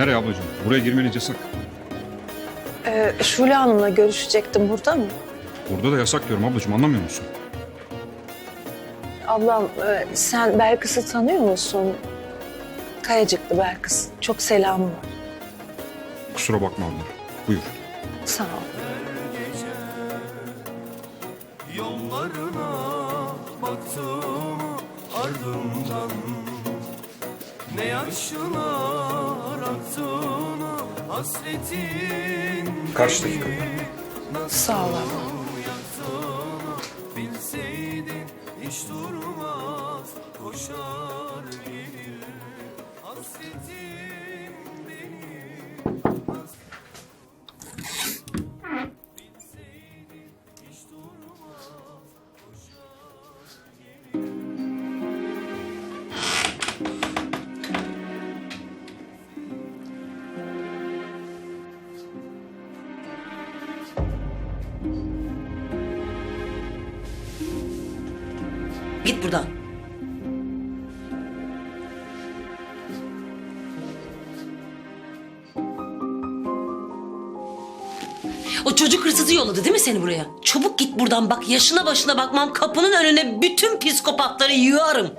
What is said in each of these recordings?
Nereye ablacığım? Buraya girmeniz yasak. Ee, Şule Hanım'la görüşecektim burada mı? Burada da yasak diyorum ablacığım anlamıyor musun? Ablam e, sen Belkıs'ı tanıyor musun? Kayacıklı Belkıs. Çok selamı var. Kusura bakma abla. Buyur. Sağ ol. Yollarına baktım ardından Ne yaşlar aktığını hasretin Kaç dakika? Sağ ol. Bilseydin hiç durmaz koşar gelir Hasretin Git buradan. O çocuk hırsızı yolladı değil mi seni buraya? Çabuk git buradan bak yaşına başına bakmam kapının önüne bütün psikopatları yığarım.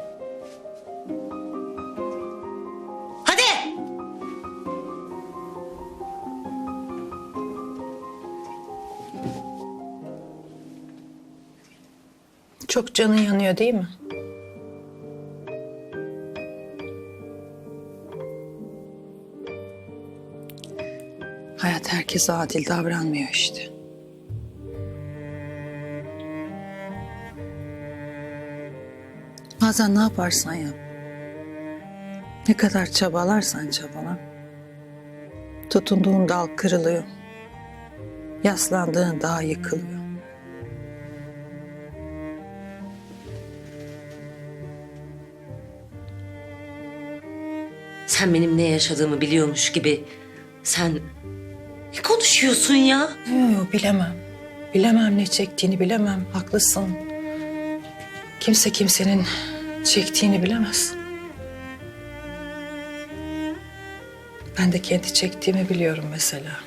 Çok canın yanıyor değil mi? Hayat herkese adil davranmıyor işte. Bazen ne yaparsan yap. Ne kadar çabalarsan çabala. Tutunduğun dal kırılıyor. Yaslandığın dağ yıkılıyor. Sen benim ne yaşadığımı biliyormuş gibi sen ne konuşuyorsun ya? Yok bilemem. Bilemem ne çektiğini bilemem. Haklısın. Kimse kimsenin çektiğini bilemez. Ben de kendi çektiğimi biliyorum mesela.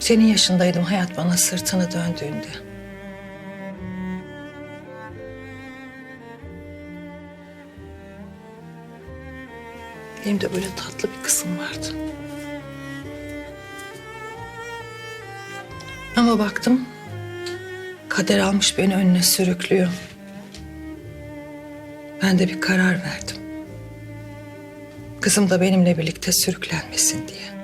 Senin yaşındaydım hayat bana sırtını döndüğünde. Benim de böyle tatlı bir kızım vardı. Ama baktım kader almış beni önüne sürüklüyor. Ben de bir karar verdim. Kızım da benimle birlikte sürüklenmesin diye.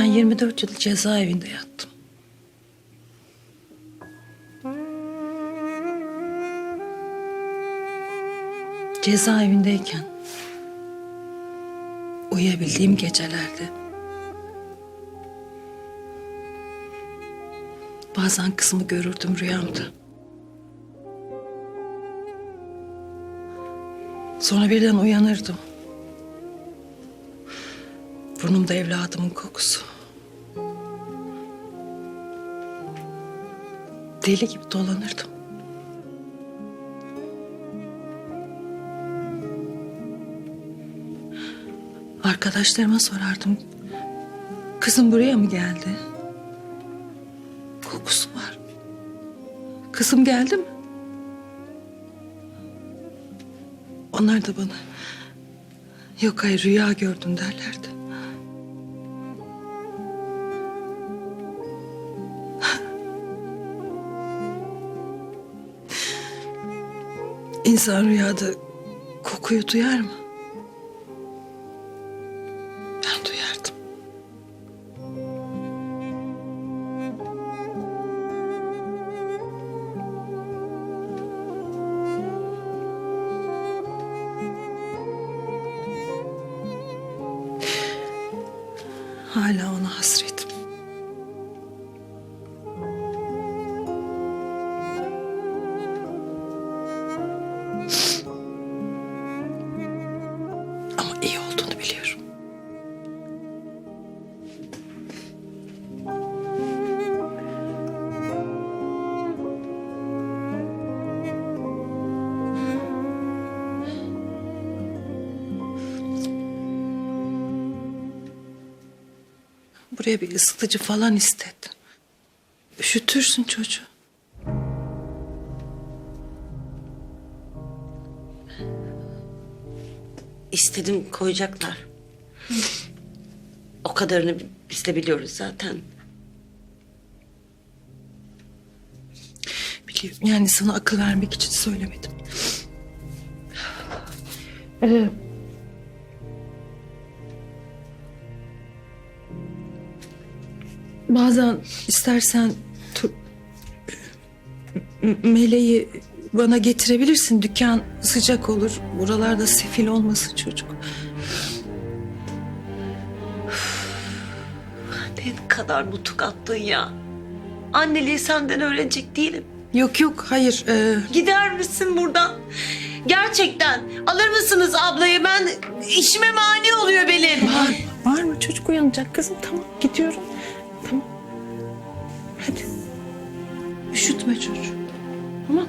Ben 24 yıl cezaevinde yattım. Cezaevindeyken uyuyabildiğim gecelerde bazen kızımı görürdüm rüyamda. Sonra birden uyanırdım. Burnumda evladımın kokusu. Deli gibi dolanırdım. Arkadaşlarıma sorardım. Kızım buraya mı geldi? Kokusu var. Kızım geldi mi? Onlar da bana yok hayır rüya gördüm derlerdi. İnsan rüyada kokuyu duyar mı? Ben duyardım. Hala ona hasretim. İyi olduğunu biliyorum. Buraya bir ısıtıcı falan istedim. Üşütürsün çocuğu. İstedim koyacaklar. O kadarını biz de biliyoruz zaten. Biliyorum yani sana akıl vermek için söylemedim. Ee, bazen istersen Meleği bana getirebilirsin. Dükkan sıcak olur. Buralarda sefil olmasın çocuk. Ne kadar nutuk attın ya. Anneliği senden öğrenecek değilim. Yok yok hayır. ee, Gider misin buradan? Gerçekten alır mısınız ablayı? Ben işime mani oluyor benim. Var, var mı? Çocuk uyanacak kızım. Tamam gidiyorum. Tamam. Hadi. Üşütme çocuğu. Tamam.